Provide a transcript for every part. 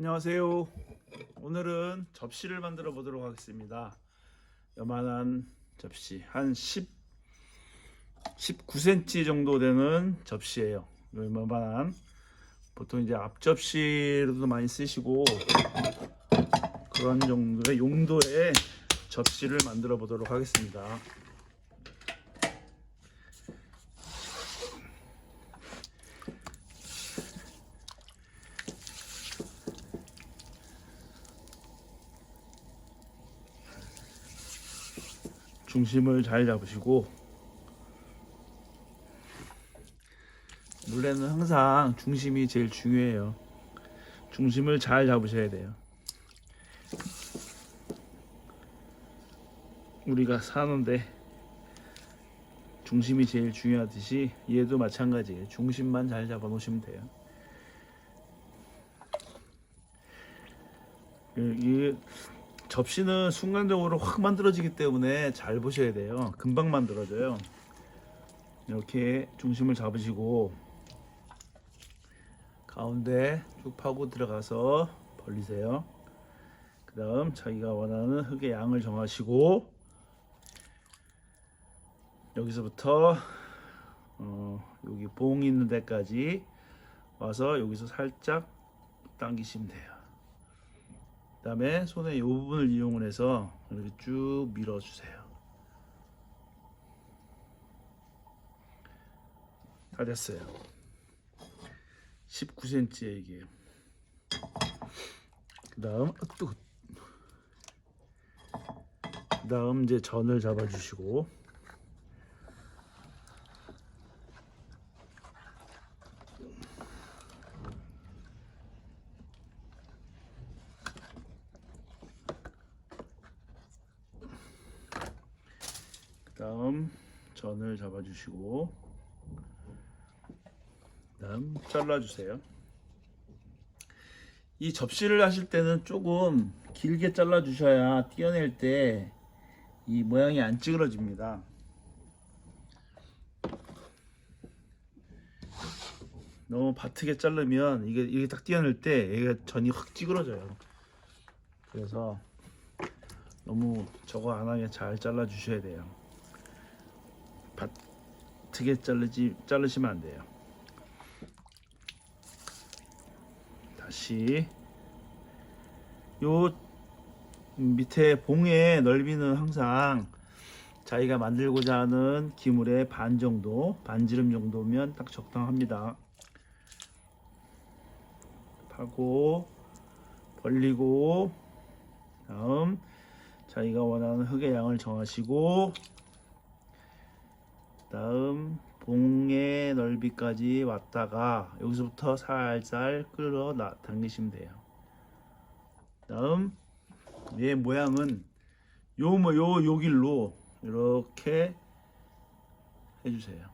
안녕하세요. 오늘은 접시를 만들어 보도록 하겠습니다. 요만한 접시 한 10, 19cm 정도 되는 접시예요. 요만한 보통 이제 앞접시로도 많이 쓰시고 그런 정도의 용도의 접시를 만들어 보도록 하겠습니다. 중심을 잘 잡으시고 물레는 항상 중심이 제일 중요해요. 중심을 잘 잡으셔야 돼요. 우리가 사는데 중심이 제일 중요하듯이 얘도 마찬가지예요. 중심만 잘 잡아 놓으시면 돼요. 이- 이 접시는 순간적으로 확 만들어지기 때문에 잘 보셔야 돼요. 금방 만들어져요. 이렇게 중심을 잡으시고 가운데 쭉 파고 들어가서 벌리세요. 그 다음 자기가 원하는 흙의 양을 정하시고 여기서부터 어, 여기 봉 있는 데까지 와서 여기서 살짝 당기시면 돼요. 그 다음에 손의 이 부분을 이용을 해서 이렇게 쭉 밀어주세요. 다 됐어요. 19cm에 이게. 그 다음 또. 그 다음 이제 전을 잡아주시고 그 다음 전을 잡아 주시고 그 다음 잘라주세요. 이 접시를 하실 때는 조금 길게 잘라 주셔야 띄어낼 때 이 모양이 안 찌그러집니다. 너무 바트게 자르면 이게 이게 딱 띄어낼 때 얘가 전이 확 찌그러져요. 그래서 너무 저거 안 하게 잘 잘라 주셔야 돼요. 바 트게 자르지 자르시면 안 돼요 다시 요 밑에 봉의 넓이는 항상 자기가 만들고자 하는 기물의 반 정도, 반지름 정도면 딱 적당합니다. 파고 벌리고 다음 자기가 원하는 흙의 양을 정하시고 다음 봉의 넓이까지 왔다가 여기서부터 살살 끌어 나- 당기시면 돼요. 다음 얘 모양은 요 뭐 요 요 길로 이렇게 해주세요.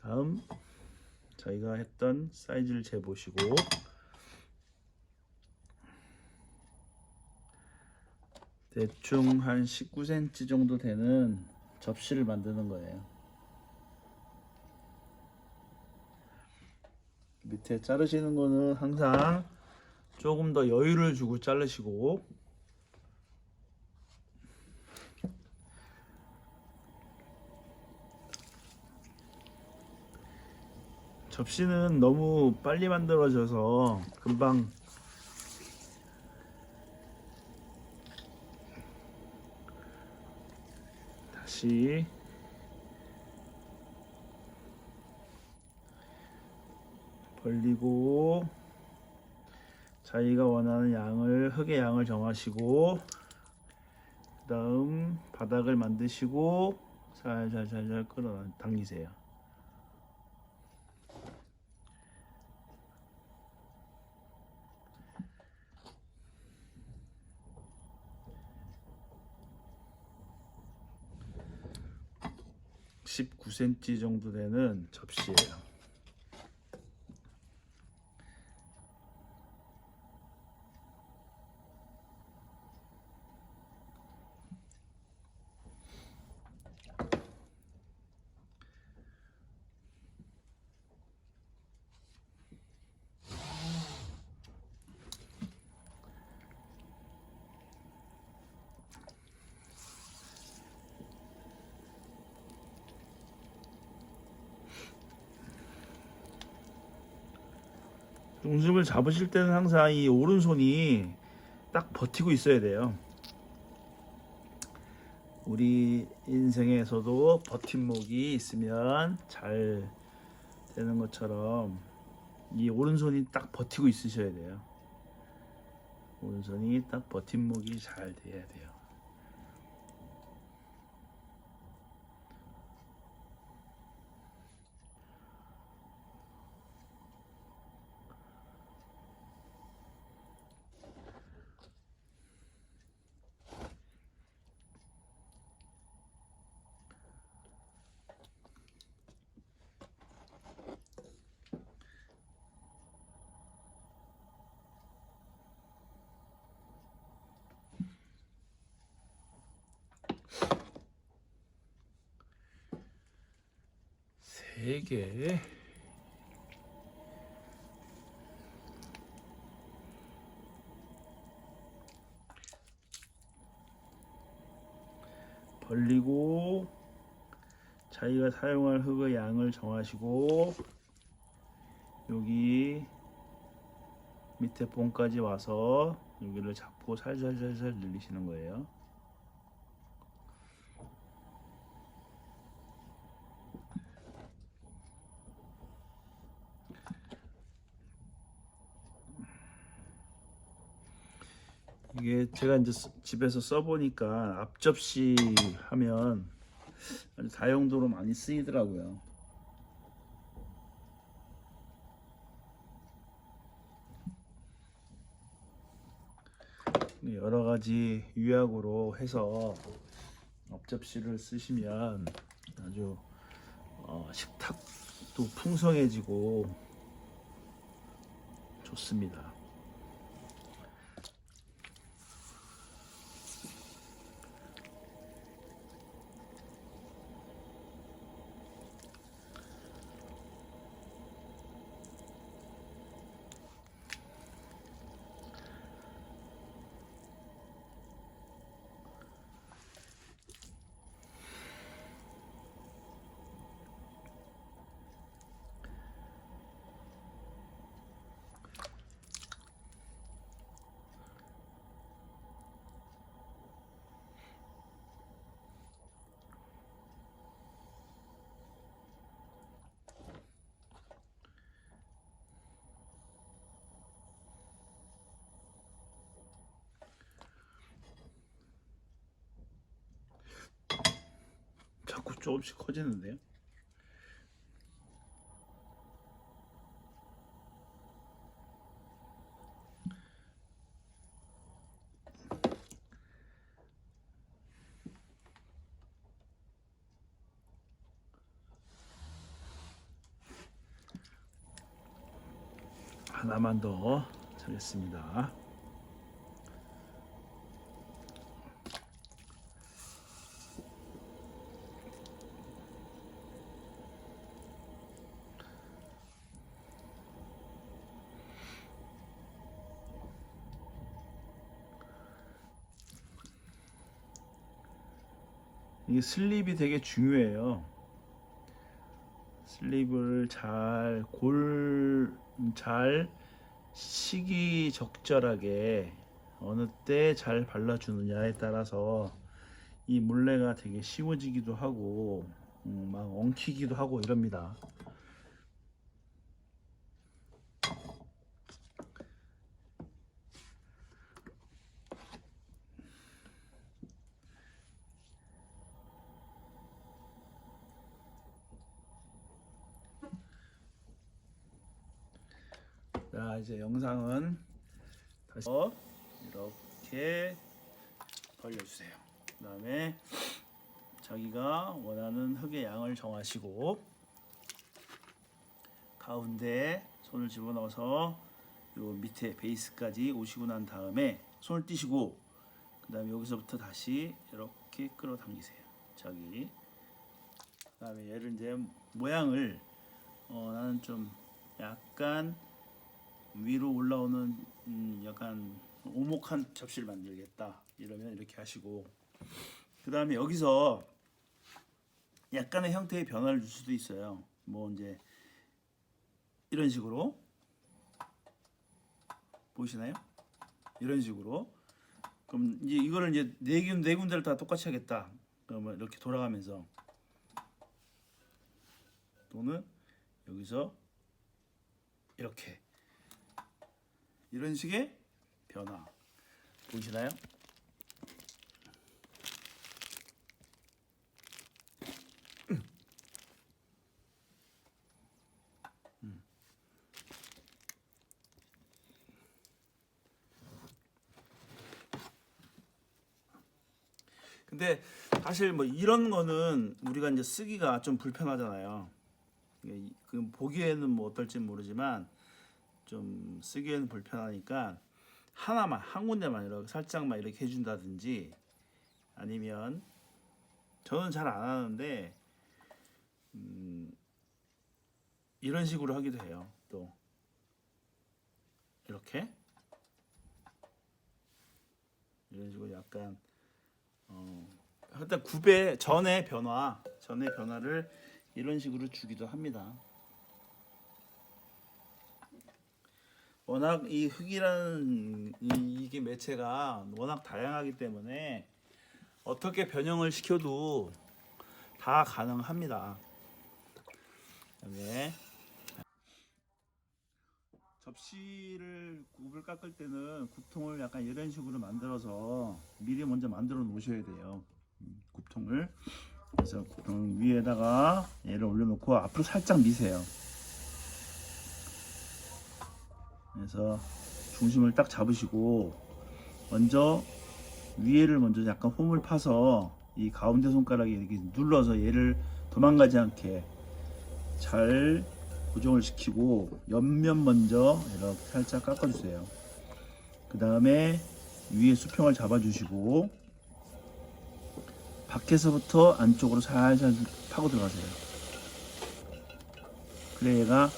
다음 저희가 했던 사이즈를 재보시고 대충 한 19cm 정도 되는 접시를 만드는 거예요. 밑에 자르시는 거는 항상 조금 더 여유를 주고 자르시고 접시는 너무 빨리 만들어져서 금방 다시 벌리고 자기가 원하는 양을 흙의 양을 정하시고 그 다음 바닥을 만드시고 살살살살 끌어 당기세요. (19cm) 정도 되는 접시예요. 동심을 잡으실 때는 항상 이 오른손이 딱 버티고 있어야 돼요. 우리 인생에서도 버팀목이 있으면 잘 되는 것처럼 이 오른손이 딱 버티고 있으셔야 돼요. 오른손이 딱 버팀목이 잘 돼야 돼요. 세 개. 벌리고 자기가 사용할 흙의 양을 정하시고 여기 밑에 봉까지 와서 여기를 잡고 살살살살 늘리시는 거예요. 이게 제가 이제 쓰- 집에서 써보니까 앞접시 하면 아주 다용도로 많이 쓰이더라고요. 여러 가지 유약으로 해서 앞접시를 쓰시면 아주 어, 식탁도 풍성해지고 좋습니다. 자꾸 조금씩 커지는데요. 하나만 더 차겠습니다. 이게 슬립이 되게 중요해요. 슬립을 잘 골, 잘 시기 적절하게 어느 때 잘 발라주느냐에 따라서 이 물레가 되게 쉬워지기도 하고 음, 막 엉키기도 하고 이럽니다. 자 이제 영상은 다시 이렇게 벌려주세요. 그 다음에 자기가 원하는 흙의 양을 정하시고 가운데 손을 집어넣어서 요 밑에 베이스까지 오시고 난 다음에 손을 띄시고 그 다음에 여기서부터 다시 이렇게 끌어당기세요. 저기 그 다음에 얘를 이제 모양을 어, 나는 좀 약간 위로 올라오는 음, 약간 오목한 접시를 만들겠다. 이러면 이렇게 하시고. 그 다음에 여기서 약간의 형태의 변화를 줄 수도 있어요. 뭐 이제 이런 식으로. 보이시나요? 이런 식으로. 그럼 이제 이거를 이제 네, 군- 네 군데를 다 똑같이 하겠다. 그러면 이렇게 돌아가면서. 또는 여기서 이렇게 이런 식의 변화 보이시나요? 근데 사실 뭐 이런 거는 우리가 이제 쓰기가 좀 불편하잖아요. 그 보기에는 뭐 어떨지 모르지만 좀 쓰기에는 불편하니까 하나만 한 군데만 이렇게 살짝만 이렇게 해준다든지 아니면 저는 잘 안 하는데 음 이런 식으로 하기도 해요. 또 이렇게 이런 식으로 약간 어, 일단 굽의 전의 변화, 전의 변화를 이런 식으로 주기도 합니다. 워낙 이 흙이라는 이, 이게 매체가 워낙 다양하기 때문에 어떻게 변형을 시켜도 다 가능합니다. 네. 접시를 굽을 깎을 때는 굽통을 약간 이런 식으로 만들어서 미리 먼저 만들어 놓으셔야 돼요. 음, 굽통을 그래서 굽통 위에다가 얘를 올려놓고 앞으로 살짝 미세요. 그래서 중심을 딱 잡으시고 먼저 위에를 먼저 약간 홈을 파서 이 가운데 손가락에 이렇게 눌러서 얘를 도망가지 않게 잘 고정을 시키고 옆면 먼저 이렇게 살짝 깎아주세요. 그 다음에 위에 수평을 잡아주시고 밖에서부터 안쪽으로 살살 파고 들어가세요. 그래 얘가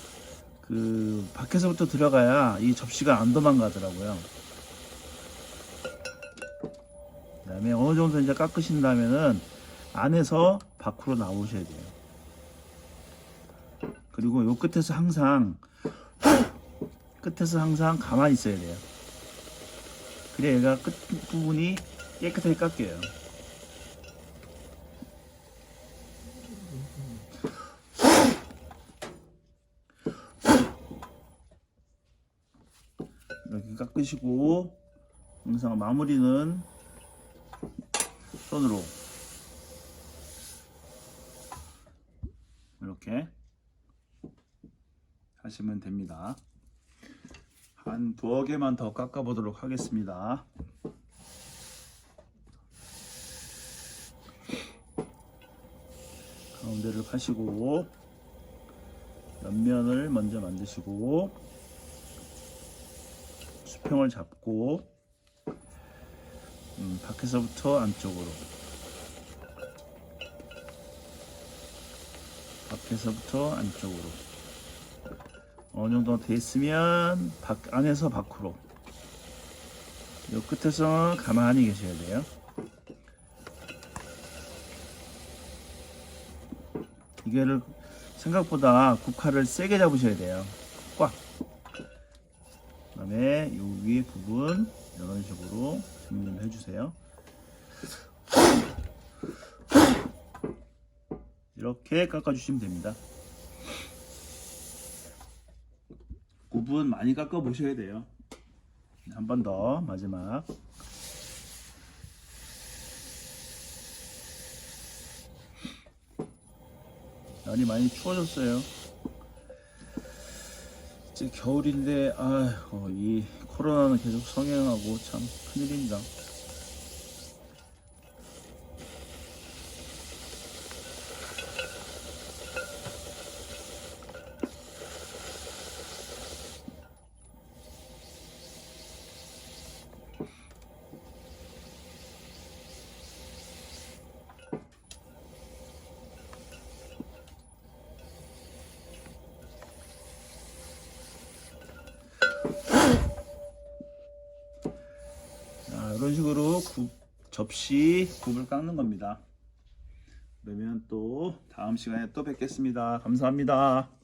그 밖에서부터 들어가야 이 접시가 안 도망가더라고요. 그 다음에 어느 정도 이제 깎으신 다음에는 안에서 밖으로 나오셔야 돼요. 그리고 요 끝에서 항상 끝에서 항상 가만히 있어야 돼요. 그래야 얘가 끝 부분이 깨끗하게 깎여요. 깎으시고 항상 마무리는 손으로 이렇게 하시면 됩니다. 한 두어 개만 더 깎아 보도록 하겠습니다. 가운데를 파시고 옆면을 먼저 만드시고 수평을 잡고 음, 밖에서부터 안쪽으로 밖에서부터 안쪽으로 어느 정도 됐으면 밖 안에서 밖으로 요 끝에서 가만히 계셔야 돼요. 이게를 생각보다 국화를 세게 잡으셔야 돼요. 꽉. 그다음에 요 위에 부분 이런 식으로 정리를 해주세요. 이렇게 깎아주시면 됩니다. 굽은 많이 깎아 보셔야 돼요. 한 번 더 마지막. 날이 많이 추워졌어요. 이제 겨울인데 아이 코로나는 계속 성행하고 참 큰일입니다. 자, 이런 식으로 굽, 접시 굽을 깎는 겁니다. 그러면 또 다음 시간에 또 뵙겠습니다. 감사합니다.